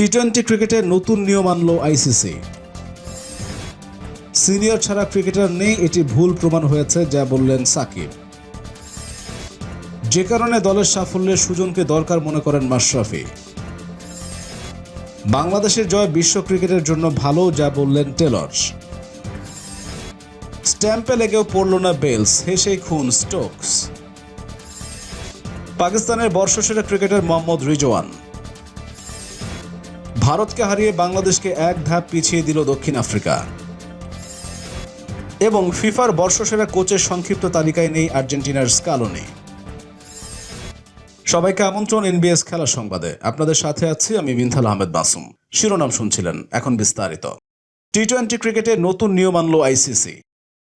T twenty ক্রিকেটে নতুন নিয়ম আনল আইসিসি সিনিয়র ছাড়া ক্রিকেটার নেই, এটি ভুল প্রমাণ হয়েছে, যা বললেন সাকিব। যে কারণে দলের সাফল্যে সুজনকে দরকার মনে করেন মাশরাফি। বাংলাদেশের জয় বিশ্ব ক্রিকেটের জন্য ভালো, যা বললেন টেলর স্ট্যাম্পে লেগেও পড়ল না বেলস, হেসেই খুন স্টোকস। পাকিস্তানের বর্ষসেরা ক্রিকেটার মোহাম্মদ রিজওয়ান। ভারতকে হারিয়ে বাংলাদেশকে এক ধাপ পিছিয়ে দিল দক্ষিণ আফ্রিকা। এবং ফিফার বর্ষসেরা কোচের সংক্ষিপ্ত তালিকায় নেই আর্জেন্টিনার স্কালোনি। সবাইকে আমন্ত্রণ এনবিএস খেলা সংবাদে। আপনাদের সাথে আছি আমি মিনথাল আহমেদ মাসুম শিরোনাম শুনছিলেন এখন বিস্তারিত। টি টোয়েন্টি ক্রিকেটে নতুন নিয়ম আনলো আইসিসি।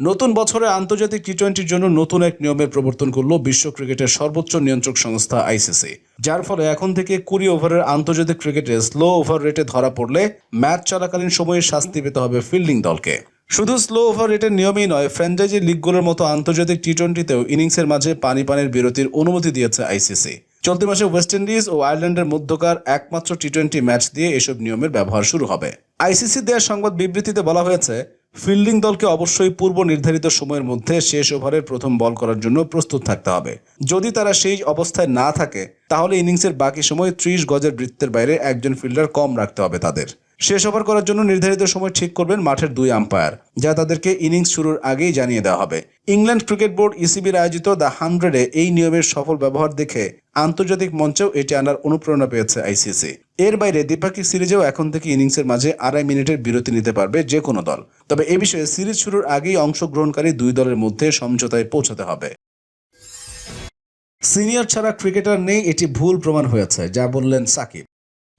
নতুন বছরে আন্তর্জাতিক টি টোয়েন্টির জন্য নতুন এক নিয়মের প্রবর্তন করল বিশ্ব ক্রিকেটের সর্বোচ্চ নিয়ন্ত্রক সংস্থা আইসিসি। যার ফলে এখন থেকে কুড়ি ওভারের আন্তর্জাতিক ক্রিকেটে স্লো ওভার রেটে ধরা পড়লে ম্যাচ চলাকালীন সময়ে শাস্তি পেতে হবে ফিল্ডিং দলকে। শুধু স্লো ওভার রেটের নিয়মেই নয়, ফ্র্যাঞ্চাইজি লিগগুলোর মতো আন্তর্জাতিক টি টোয়েন্টিতেও ইনিংসের মাঝে পানি পানের বিরতির অনুমতি দিয়েছে আইসিসি। চলতি মাসে ওয়েস্ট ইন্ডিজ ও আয়ারল্যান্ডের মধ্যকার একমাত্র টি টোয়েন্টি ম্যাচ দিয়ে এসব নিয়মের ব্যবহার শুরু হবে। আইসিসি দেওয়া সংবাদ বিবৃতিতে বলা হয়েছে ফিল্ডিং দলকে অবশ্যই পূর্ব নির্ধারিত সময়ের মধ্যে শেষ ওভারের প্রথম বল করার জন্য প্রস্তুত থাকতে হবে। যদি তারা সেই অবস্থায় না থাকে, তাহলে ইনিংসের বাকি সময় ত্রিশ গজের বৃত্তের বাইরে একজন ফিল্ডার কম রাখতে হবে তাদের। শেষ ওভার করার জন্য নির্ধারিত সময় ঠিক করবেন মাঠের দুই আম্পায়ার যা তাদেরকে ইনিংস শুরুর আগেই জানিয়ে দেওয়া হবে। ইংল্যান্ড ক্রিকেট বোর্ড ইসিবির আয়োজিত দ্য হান্ড্রেডে এই নিয়মের সফল ব্যবহার দেখে আন্তর্জাতিক মঞ্চেও এটি আনার অনুপ্রেরণা পেয়েছে আইসিসি এর বাইরে দ্বিপাক্ষিক সিরিজেও এখন থেকে ইনিংসের মাঝে আড়াই মিনিটের বিরতি নিতে পারবে যে কোনো দল। তবে এ বিষয়ে সিরিজ শুরুর আগেই অংশগ্রহণকারী দুই দলের মধ্যে সমঝোতায় পৌঁছাতে হবে। সিনিয়র ছাড়া ক্রিকেটার নেই এটি ভুল প্রমাণ হয়েছে, যা বললেন সাকিব।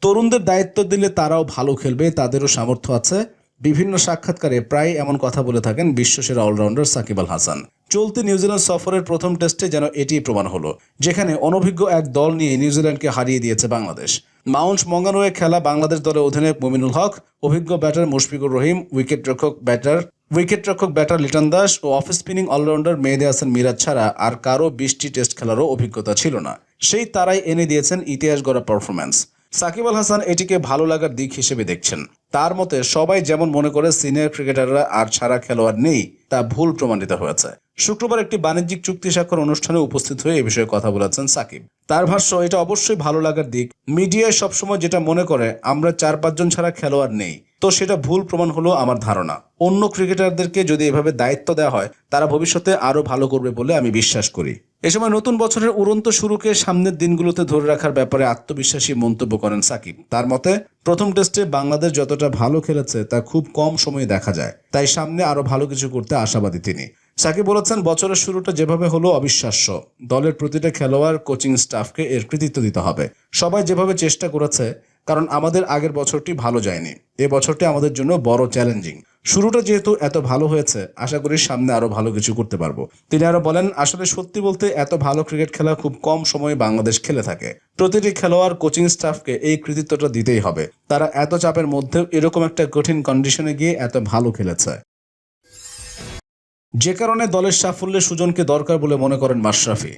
তরুণদের দায়িত্ব দিলে তারাও ভালো খেলবে, তাদেরও সামর্থ্য আছে। বিভিন্ন সাক্ষাৎকারে প্রায় এমন কথা বলে থাকেন বিশ্বসেরা অলরাউন্ডার সাকিব আল হাসান। চলতি নিউজিল্যান্ড সফরের প্রথম টেস্টে যেন এটি প্রমাণ হলো, যেখানে অনভিজ্ঞ এক দল নিয়ে নিউজিল্যান্ডকে হারিয়ে দিয়েছে বাংলাদেশ। মাউন্ট মঙ্গানোয়ে খেলা বাংলাদেশ দলের অধিনায়ক মুমিনুল হক, অভিজ্ঞ ব্যাটার মুশফিকুর রহিম উইকেট রক্ষক ব্যাটার উইকেট রক্ষক ব্যাটার লিটন দাস ও off spinning allrounder Mehedi Hasan Miraz ছাড়া আর কারও বিশটি টেস্ট খেলারও অভিজ্ঞতা ছিল না। সেই তারাই এনে দিয়েছেন ইতিহাস গড়া পারফরম্যান্স সাকিব আল হাসান এটিকে ভালো লাগার দিক হিসেবে দেখছেন। তার মতে, সবাই যেমন মনে করে সিনিয়র ক্রিকেটাররা আর ছাড়া খেলোয়াড় নেই, তা ভুল প্রমাণিত হয়েছে। শুক্রবার একটি বাণিজ্যিক চুক্তি স্বাক্ষর অনুষ্ঠানে উপস্থিত হয়ে এ বিষয়ে কথা বলেছেন সাকিব। তার ভাষ্য, এটা অবশ্যই ভালো লাগার দিক। মিডিয়ায় সবসময় যেটা মনে করে, আমরা চার পাঁচজন ছাড়া খেলোয়াড় নেই, তো সেটা ভুল প্রমাণ হলো আমার ধারণা। অন্য ক্রিকেটারদেরকে যদি এভাবে দায়িত্ব দেওয়া হয়, তারা ভবিষ্যতে আরও ভালো করবে বলে আমি বিশ্বাস করি। এ সময় নতুন বছরের উড়ন্ত শুরুকে সামনের দিনগুলোতে ধরে রাখার ব্যাপারে আত্মবিশ্বাসী মন্তব্য করেন সাকিব। তার মতে, প্রথম টেস্টে বাংলাদেশ যতটা ভালো খেলেছে, তা খুব কম সময়ে দেখা যায়। তাই সামনে আরও ভালো কিছু করতে আশাবাদী তিনি। সাকিব বলেছেন, বছরের শুরুটা যেভাবে হলো অবিশ্বাস্য। দলের প্রতিটা খেলোয়াড়, কোচিং স্টাফকে এর কৃতিত্ব দিতে হবে। সবাই যেভাবে চেষ্টা করেছে কারণ আমাদের আগের বছরটি ভালো যায়নি। এ বছরটি আমাদের জন্য বড় চ্যালেঞ্জিং। শুরুটা যেহেতু এত ভালো হয়েছে, আশা করি সামনে আরও ভালো কিছু করতে পারব। তিনি আরও বলেন, আসলে সত্যি বলতে এত ভালো ক্রিকেট খেলা খুব কম সময়ে বাংলাদেশ খেলে থাকে। প্রতিটি খেলোয়াড়, কোচিং স্টাফকে এই কৃতিত্বটা দিতেই হবে। তারা এত চাপের মধ্যেও এরকম একটা কঠিন কন্ডিশনে গিয়ে এত ভালো খেলেছে। যে কারণে দলের সাফল্যে সুজনকে দরকার বলে মনে করেন মাশরাফি।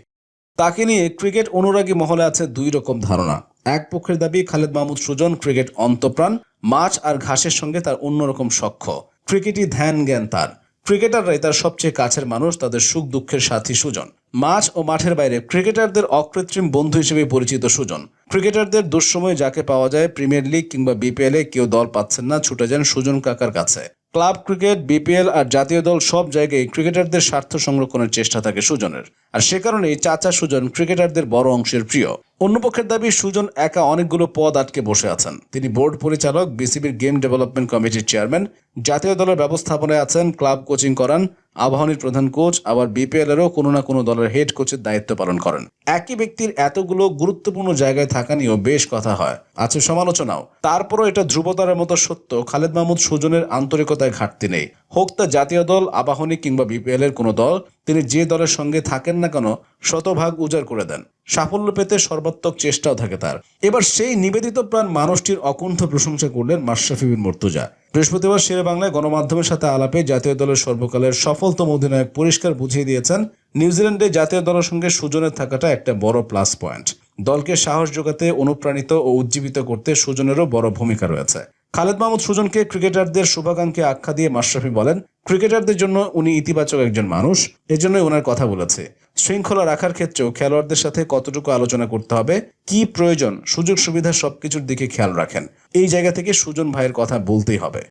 তাকে নিয়ে ক্রিকেট অনুরাগী মহলে আছে দুই রকম ধারণা। এক পক্ষের দাবি খালেদ মাহমুদ সুজন ক্রিকেট অন্তপ্রাণ, মাছ আর ঘাসের সঙ্গে তার অন্যরকম সখ্য। ক্রিকেটই ধ্যান জ্ঞান তার। ক্রিকেটাররাই তার সবচেয়ে কাছের মানুষ, তাদের সুখ দুঃখের সাথী সুজন। মাছ ও মাঠের বাইরে ক্রিকেটারদের অকৃত্রিম বন্ধু হিসেবে পরিচিত সুজন। ক্রিকেটারদের দুঃসময়ে যাকে পাওয়া যায় প্রিমিয়ার লিগ কিংবা বিপিএল এ কেউ দল পাচ্ছেন না, ছুটে যান সুজন কাকার কাছে। ক্লাব ক্রিকেট, বিপিএল আর জাতীয় দল সব জায়গায় ক্রিকেটারদের স্বার্থ সংরক্ষণের চেষ্টা থাকে সুজনের। আর সে কারণেই চাচা সুজন ক্রিকেটারদের বড় অংশের প্রিয়। অন্য পক্ষের দাবি, সুজন একা অনেকগুলো পদ আটকে বসে আছেন। তিনি বোর্ড পরিচালক, বিসিবির গেম ডেভেলপমেন্ট কমিটির চেয়ারম্যান, জাতীয় দলের ব্যবস্থাপনায় আছেন, ক্লাব কোচিং করান, আবাহনীর প্রধান কোচ, আবার বিপিএল এরও কোনো না কোনো দলের হেড কোচের দায়িত্ব পালন করেন। একই ব্যক্তির এতগুলো গুরুত্বপূর্ণ জায়গায় থাকা নিয়েও বেশ কথা হয়। আছে সমালোচনাও। তারপরও এটা ধ্রুবতারের মতো সত্য, খালেদ মাহমুদ সুজনের আন্তরিকতায় ঘাটতি নেই। হোক তা জাতীয় দল, আবাহনী কিংবা বিপিএল এর কোনো দল, তিনি যে দলের সঙ্গে থাকেন না কেন, শতভাগ উজাড় করে দেন। সাফল্য পেতে সর্বাত্মক চেষ্টাও থাকে তার। এবার সেই নিবেদিত প্রাণ মানুষটির অকুণ্ঠ প্রশংসা করলেন মাশরাফি বিন মর্তুজা। বৃহস্পতিবার শেরে বাংলায় গণমাধ্যমের সাথে আলাপে জাতীয় দলের সর্বকালের সফলতম অধিনায়ক পরিষ্কার বুঝিয়ে দিয়েছেন, নিউজিল্যান্ডে জাতীয় দলের সঙ্গে সুজনের থাকাটা একটা বড় প্লাস পয়েন্ট। দলকে সাহস যোগাতে অনুপ্রাণিত ও উজ্জীবিত করতে সুজনেরও বড় ভূমিকা রয়েছে। খালেদ মাহমুদ সুজনকে ক্রিকেটারদের শুভাকাঙ্ক্ষী আখ্যা দিয়ে মাশরাফি বলেন, ক্রিকেটারদের জন্য উনি ইতিবাচক একজন মানুষ, এজন্যই ওনার কথা বলেছে। শৃঙ্খলা রাখার ক্ষেত্রেও খেলোয়াড়দের সাথে কতটুকু আলোচনা করতে হবে, কি প্রয়োজন, সুযোগ সুবিধা সবকিছুর দিকে খেয়াল রাখেন। এই জায়গা থেকে সুজন ভাইয়ের কথা বলতেই হবে।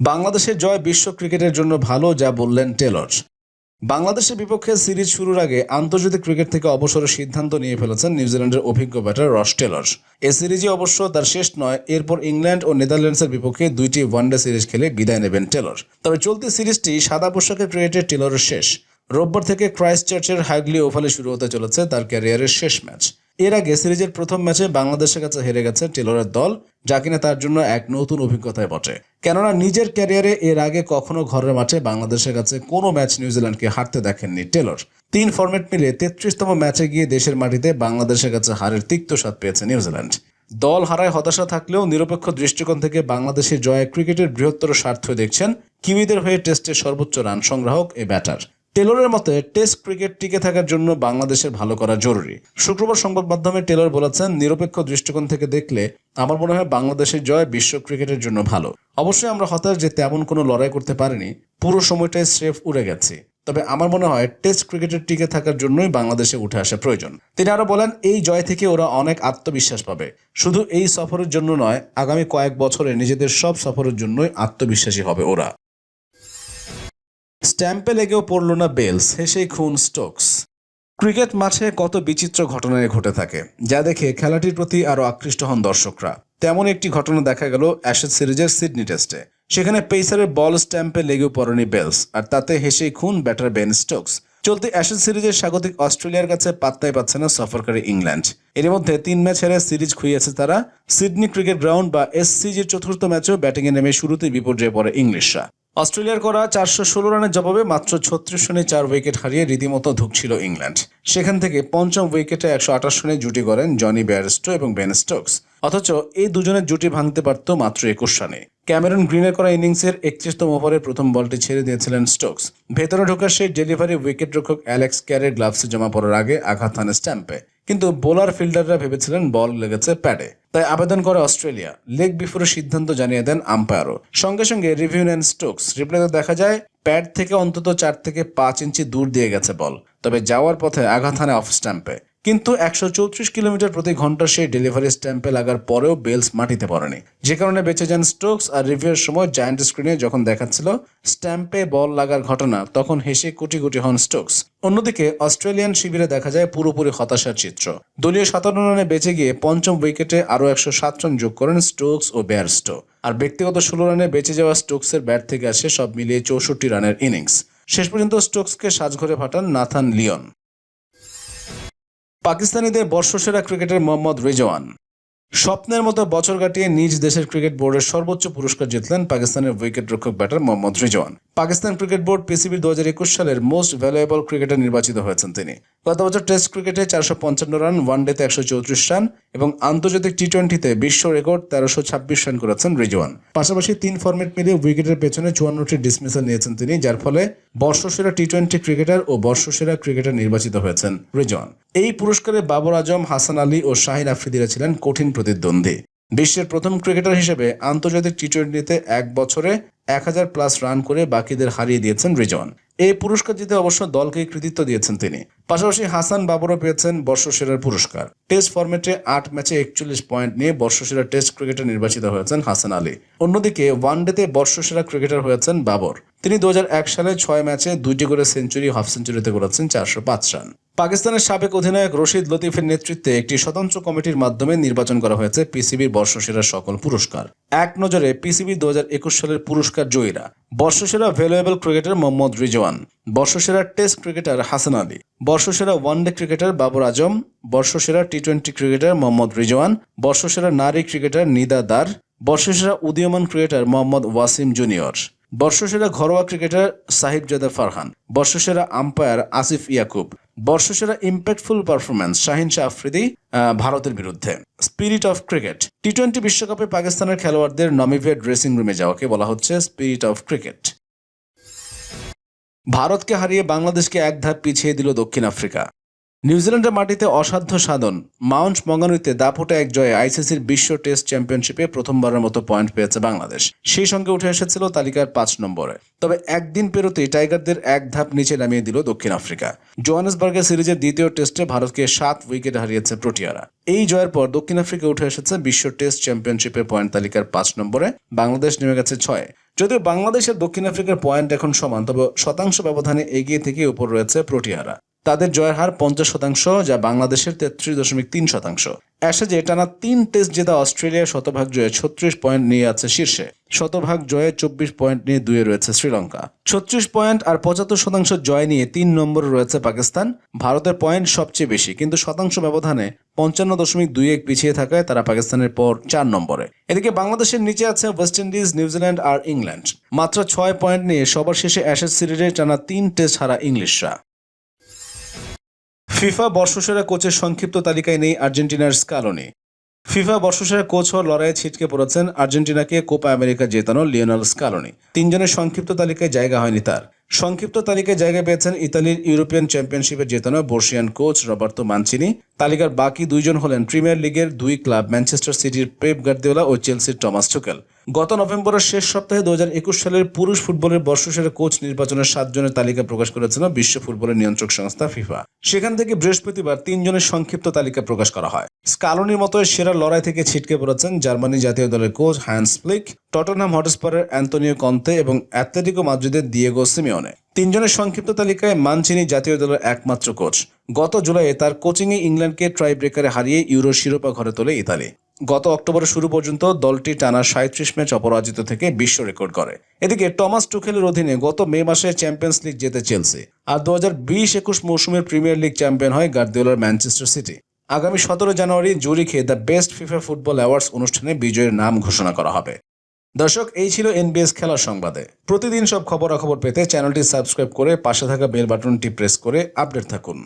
বাংলাদেশের জয় বিশ্ব ক্রিকেটের জন্য ভালো, যা বললেন টেলর। বাংলাদেশের বিপক্ষে সিরিজ শুরুর আগে আন্তর্জাতিক ক্রিকেট থেকে অবসরের সিদ্ধান্ত নিয়ে ফেলেছেন নিউজিল্যান্ডের অভিজ্ঞ ব্যাটার রস টেলর। এ সিরিজে অবশ্য তার শেষ নয়, এরপর ইংল্যান্ড ও নেদারল্যান্ডসের বিপক্ষে দুইটি ওয়ানডে সিরিজ খেলে বিদায় নেবেন টেলর। তবে চলতি সিরিজটি সাদা পোশাকের ক্রিকেটের টেলরের শেষ। রোববার থেকে ক্রাইস্ট চার্চের হাইগলি ওভালে শুরু হতে চলেছে তার ক্যারিয়ারের শেষ ম্যাচ। এর আগে সিরিজের প্রথম ম্যাচে বাংলাদেশের কাছে হেরে গেছে টেলরের দল, যা কিনা তার জন্য এক নতুন অভিজ্ঞতায় বটে। কেননা নিজের ক্যারিয়ারে এর আগে কখনো ঘরের মাঠে বাংলাদেশের কাছে কোনো ম্যাচ নিউজিল্যান্ডকে হারতে দেখেননি টেলর। তিন ফরম্যাট মিলে তেত্রিশতম ম্যাচে গিয়ে দেশের মাটিতে বাংলাদেশের কাছে হারের তিক্ত স্বাদ পেয়েছে নিউজিল্যান্ড। দল হারায় হতাশা থাকলেও নিরপেক্ষ দৃষ্টিকোণ থেকে বাংলাদেশের জয়ে ক্রিকেটের বৃহত্তর স্বার্থ দেখছেন কিউইদের হয়ে টেস্টের সর্বোচ্চ রান সংগ্রাহক এ ব্যাটার। টেলরের মতে, টেস্ট ক্রিকেট টিকে থাকার জন্য বাংলাদেশের ভালো করা জরুরি। শুক্রবার সংবাদ মাধ্যমে টেলর বলেছেন, নিরপেক্ষ দৃষ্টিকোণ থেকে দেখলে আমার মনে হয় বাংলাদেশের জয় বিশ্ব ক্রিকেটের জন্য ভালো। অবশ্যই আমরা হতাশ যে তেমন কোনো লড়াই করতে পারিনি। পুরো সময়টাই স্রেফ উড়ে গেছি। তবে আমার মনে হয়, টেস্ট ক্রিকেটের টিকে থাকার জন্যই বাংলাদেশে উঠে আসা প্রয়োজন। তিনি আরও বলেন, এই জয় থেকে ওরা অনেক আত্মবিশ্বাস পাবে। শুধু এই সফরের জন্য নয়, আগামী কয়েক বছরে নিজেদের সব সফরের জন্যই আত্মবিশ্বাসী হবে ওরা। স্ট্যাম্পে লেগেও পড়ল না বেলস, হেসেই খুন স্টোকস। ক্রিকেট মাঠে কত বিচিত্র ঘটনায় ঘটে থাকে, যা দেখে খেলাটির প্রতি আরও আকৃষ্ট হন দর্শকরা। তেমন একটি ঘটনা দেখা গেল অ্যাশেজ সিরিজের সিডনি টেস্টে, সেখানে পেসারের বল স্ট্যাম্পে লেগেও পড়েনি বেলস, আর তাতে হেসেই খুন ব্যাটার বেন স্টোকস। চলতি অ্যাশেজ সিরিজের স্বাগতিক অস্ট্রেলিয়ার কাছে পাত্তাই পাচ্ছে না সফরকারী ইংল্যান্ড। এর মধ্যে তিন ম্যাচ হেরে সিরিজ খুইয়েছে তারা, সিডনি ক্রিকেট গ্রাউন্ড বা এসসিজির চতুর্থ ম্যাচেও ব্যাটিংয়ে নেমে শুরুতেই বিপর্যয়ে পড়ে ইংলিশরা। অস্ট্রেলিয়ার করা চারশো ষোলো রানের জবাবে মাত্র ছত্রিশ রানে চার উইকেট হারিয়ে রীতিমতো ধুকছিল ইংল্যান্ড। সেখান থেকে পঞ্চম উইকেটে একশো আঠাশ রানে জুটি করেন জনি ব্যারস্টো এবং বেন স্টোকস। অথচ এই দুজনের জুটি ভাঙতে পারত মাত্র একুশ রানে। ক্যামেরন গ্রিনের করা ইনিংসের একত্রিশতম ওভারে প্রথম বলটি ছেড়ে দিয়েছিলেন স্টোকস। ভেতরে ঢোকার সেই ডেলিভারি উইকেট রক্ষক অ্যালেক্স ক্যারের গ্লাভসে জমা পড়ার আগে আঘাত হানে স্ট্যাম্পে। কিন্তু বোলার ফিল্ডাররা ভেবেছিলেন বল লেগেছে প্যাডে। তাই আবেদন করে অস্ট্রেলিয়া। লেগ বিফোরের সিদ্ধান্ত জানিয়ে দেন আম্পায়ারও। সঙ্গে সঙ্গে রিভিউ নেন স্টোকস। রিপ্লাইতে দেখা যায়, প্যাড থেকে অন্তত চার থেকে পাঁচ ইঞ্চি দূর দিয়ে গেছে বল। তবে যাওয়ার পথে আঘাত হানে অফ স্ট্যাম্পে। কিন্তু একশো চৌত্রিশ কিলোমিটার প্রতি ঘণ্টার সেই ডেলিভারি স্ট্যাম্পে লাগার পরেও বেলস মাটিতে পড়েনি। যে কারণে বেঁচে যান স্টোকস আর রিভিউর সময় জায়ান্ট স্ক্রিনে যখন দেখাচ্ছিল স্ট্যাম্পে বল লাগার ঘটনা, তখন হেসে কোটি কোটি হন স্টোকস। অন্যদিকে অস্ট্রেলিয়ান শিবিরে দেখা যায় পুরোপুরি হতাশার চিত্র। দলীয় সাতান্ন রানে বেঁচে গিয়ে পঞ্চম উইকেটে আরও একশো সাত রান যোগ করেন স্টোকস ও বেয়ারস্টো আর ব্যক্তিগত ষোলো রানে বেঁচে যাওয়া স্টোকসের ব্যাট থেকে আসে সব মিলিয়ে চৌষট্টি রানের ইনিংস। শেষ পর্যন্ত স্টোকসকে সাজঘরে ফাটান নাথান লিওন। পাকিস্তানিদের বর্ষসেরা ক্রিকেটার মোহাম্মদ রেজওয়ান। স্বপ্নের মতো বছর কাটিয়ে নিজ দেশের ক্রিকেট বোর্ডের সর্বোচ্চ পুরস্কার জিতলেন পাকিস্তানের উইকেট রক্ষক batter Mohammad Rizwan. Pakistan cricket board পিসিবির দু সালের মোস্ট ভ্যালুয়েবল ক্রিকেটার নির্বাচিত হয়েছেন তিনি। গত বছর টেস্ট ক্রিকেটে চারশো পঞ্চান্ন রান ওয়ান ওয়ানডেতে একশো চৌত্রিশ রান এবং আন্তর্জাতিক টি টোয়েন্টিতে বিশ্ব রেকর্ড তেরোশো ছাব্বিশ রান করেছেন রিজওয়ান। পাশাপাশি তিন ফরম্যাট মিলিয়ে উইকেটের পেছনে চুয়ান্নটি ডিসমিসাল নিয়েছেন তিনি, যার ফলে বর্ষসেরা টি টোয়েন্টি ক্রিকেটার ও বর্ষসেরা ক্রিকেটার নির্বাচিত হয়েছেন রিজওয়ান। এই পুরস্কারে বাবর আজম, হাসান আলী ও শাহিন আফ্রিদিরা ছিলেন কঠিন প্রতিদ্বন্দ্বী। বিশ্বের প্রথম ক্রিকেটার হিসেবে আন্তর্জাতিক টি টোয়েন্টিতে এক বছরে এক হাজার প্লাস রান করে বাকিদের হারিয়ে দিয়েছেন রিজন এই পুরস্কার জিতে অবশ্য দলকে কৃতিত্ব দিয়েছেন তিনি। পাশাপাশি হাসান বাবরও পেয়েছেন বর্ষসেরার পুরস্কার। টেস্ট ফরম্যাটে আট ম্যাচে একচল্লিশ পয়েন্ট নিয়ে বর্ষসেরা টেস্ট ক্রিকেটার নির্বাচিত হয়েছেন হাসান আলী। অন্যদিকে ওয়ানডেতে বর্ষসেরা ক্রিকেটার হয়েছেন বাবর। তিনি দু হাজার এক সালে ছয় ম্যাচে দুইটি করে সেঞ্চুরি, হাফ সেঞ্চুরিতে করেছেন চারশো পাঁচ রান। পাকিস্তানের সাবেক অধিনায়ক রশিদ লতিফের নেতৃত্বে একটি স্বতন্ত্র কমিটির মাধ্যমে নির্বাচন করা হয়েছে পিসিবির বর্ষসেরা সকল পুরস্কার। এক নজরে পিসিবি দু হাজার একুশ সালের পুরস্কার জয়ীরা। বর্ষসেরা ভ্যালুয়েবল ক্রিকেটার মোহাম্মদ রিজওয়ান, বর্ষসেরা টেস্ট ক্রিকেটার হাসান আলী, বর্ষসেরা ওয়ানডে ক্রিকেটার বাবর আজম, বর্ষসেরা T twenty cricketer Mohammad Rizwan, বর্ষসেরা নারী ক্রিকেটার নিদা দার, বর্ষসেরা উদীয়মান ক্রিকেটার মোহাম্মদ ওয়াসিম জুনিয়র। বর্ষসেরা ঘরোয়া ক্রিকেটার সাহিবজাদা ফারহান, বর্ষসেরা আম্পায়ার আসিফ ইয়াকুব, বর্ষসেরা ইম্প্যাক্টফুল পারফরম্যান্স শাহিন শাহ আফ্রিদি ভারতের বিরুদ্ধে। Spirit of cricket T twenty বিশ্বকাপে পাকিস্তানের খেলোয়াড়দের নমিভে ড্রেসিং রুমে যাওয়াকে বলা হচ্ছে স্পিরিট অফ ক্রিকেট ভারতকে হারিয়ে বাংলাদেশকে এক ধাপ পিছিয়ে দিল দক্ষিণ আফ্রিকা। নিউজিল্যান্ডের মাটিতে অসাধ্য সাধন। মাউন্ট মঙ্গানুইতে দাপটে এক জয়ে আইসিসির বিশ্ব টেস্ট চ্যাম্পিয়নশিপে প্রথমবারের মতো পয়েন্ট পেয়েছে বাংলাদেশ। সেই সঙ্গে উঠে এসেছিল তালিকার পাঁচ নম্বরে। তবে একদিন পেরোতেই টাইগারদের এক ধাপ নিচে নামিয়ে দিল দক্ষিণ আফ্রিকা। জোহানেসবার্গের সিরিজের দ্বিতীয় টেস্টে ভারতকে সাত উইকেট হারিয়েছে প্রোটিয়ারা। এই জয়ের পর দক্ষিণ আফ্রিকা উঠে এসেছে বিশ্ব টেস্ট চ্যাম্পিয়নশিপের পয়েন্ট তালিকার পাঁচ নম্বরে। বাংলাদেশ নেমে গেছে ছয়। যদিও বাংলাদেশের দক্ষিণ আফ্রিকার পয়েন্ট এখন সমান, তবে শতাংশ ব্যবধানে এগিয়ে থেকে উপর রয়েছে প্রোটিয়ারা। তাদের জয়ের হার পঞ্চাশ শতাংশ, যা বাংলাদেশের তেত্রিশ দশমিক তিন শতাংশ। অ্যাশেজে টানা তিন টেস্ট জেতা অস্ট্রেলিয়ার শতভাগ জয়ে ছত্রিশ পয়েন্ট নিয়ে আছে শীর্ষে। শতভাগ জয়ে চব্বিশ পয়েন্ট নিয়ে দুয়ে রয়েছে শ্রীলঙ্কা। ছত্রিশ পয়েন্ট আর পঁচাত্তর শতাংশ জয় নিয়ে তিন নম্বরে রয়েছে পাকিস্তান। ভারতের পয়েন্ট সবচেয়ে বেশি, কিন্তু শতাংশ ব্যবধানে পঞ্চান্ন দশমিক দুই এক পিছিয়ে থাকায় তারা পাকিস্তানের পর চার নম্বরে। এদিকে বাংলাদেশের নিচে আছে ওয়েস্ট ইন্ডিজ, নিউজিল্যান্ড আর ইংল্যান্ড। মাত্র ছয় পয়েন্ট নিয়ে সবার শেষে অ্যাশেজ সিরিজে টানা তিন টেস্ট হারা ইংলিশরা। ফিফা বর্ষসেরা কোচের সংক্ষিপ্ত তালিকায় নেই আর্জেন্টিনার স্কালোনি। ফিফা বর্ষসেরা কোচ হওয়ার লড়াইয়ে ছিটকে পড়েছেন আর্জেন্টিনাকে কোপা আমেরিকা জেতানো লিওনাল স্কালোনি। তিনজনের সংক্ষিপ্ত তালিকায় জায়গা হয়নি তার। সংক্ষিপ্ত তালিকায় জায়গা পেয়েছেন ইতালির ইউরোপিয়ান চ্যাম্পিয়নশিপে জেতানো বর্ষিয়ান কোচ রবার্তো মানচিনি। তালিকার বাকি দুইজন হলেন প্রিমিয়ার লিগের দুই ক্লাব ম্যানচেস্টার সিটির পেপ গার্দিওলা ও চেলসির টমাস টুকেল গত নভেম্বরের শেষ সপ্তাহে দু হাজার একুশ সালের পুরুষ ফুটবলের বর্ষসেরা কোচ নির্বাচনের সাতজনের তালিকা প্রকাশ করেছিল বিশ্ব ফুটবলের নিয়ন্ত্রক সংস্থা ফিফা। সেখান থেকে বৃহস্পতিবার তিনজনের সংক্ষিপ্ত তালিকা প্রকাশ করা হয়। স্কালোনির মতো সেরা লড়াই থেকে ছিটকে পড়েছেন জার্মানি জাতীয় দলের কোচ হ্যান্স ফ্লিক, টটনহাম হটস্পারের অ্যান্তোনিও কন্তে এবং অ্যাথলেটিকো মাদ্রিদের দিয়েগো সিমিওনে। তিনজনের সংক্ষিপ্ত তালিকায় মানচিনি জাতীয় দলের একমাত্র কোচ। গত জুলাইয়ে তার কোচিংয়ে ইংল্যান্ডকে ট্রাই ব্রেকারে হারিয়ে ইউরো শিরোপা ঘরে তোলে ইতালি। গত অক্টোবরের শুরু পর্যন্ত দলটি টানা সাঁত্রিশ ম্যাচ অপরাজিত থেকে বিশ্ব রেকর্ড করে। এদিকে টমাস টুখেলের অধীনে গত মে মাসে চ্যাম্পিয়ন্স লিগ জেতে চেলসি আর দু হাজার বিশ একুশ মৌসুমের প্রিমিয়ার লিগ চ্যাম্পিয়ন হয় গার্দিওলার ম্যানচেস্টার সিটি। আগামী সতেরো জানুয়ারি জুরিখে the best FIFA football awards অনুষ্ঠানে বিজয়ের নাম ঘোষণা করা হবে। দর্শক, এই ছিল এনবিএস খেলার সংবাদে। প্রতিদিন সব খবরাখবর পেতে চ্যানেলটি সাবস্ক্রাইব করে পাশে থাকা বেল বাটনটি প্রেস করে আপডেট থাকুন।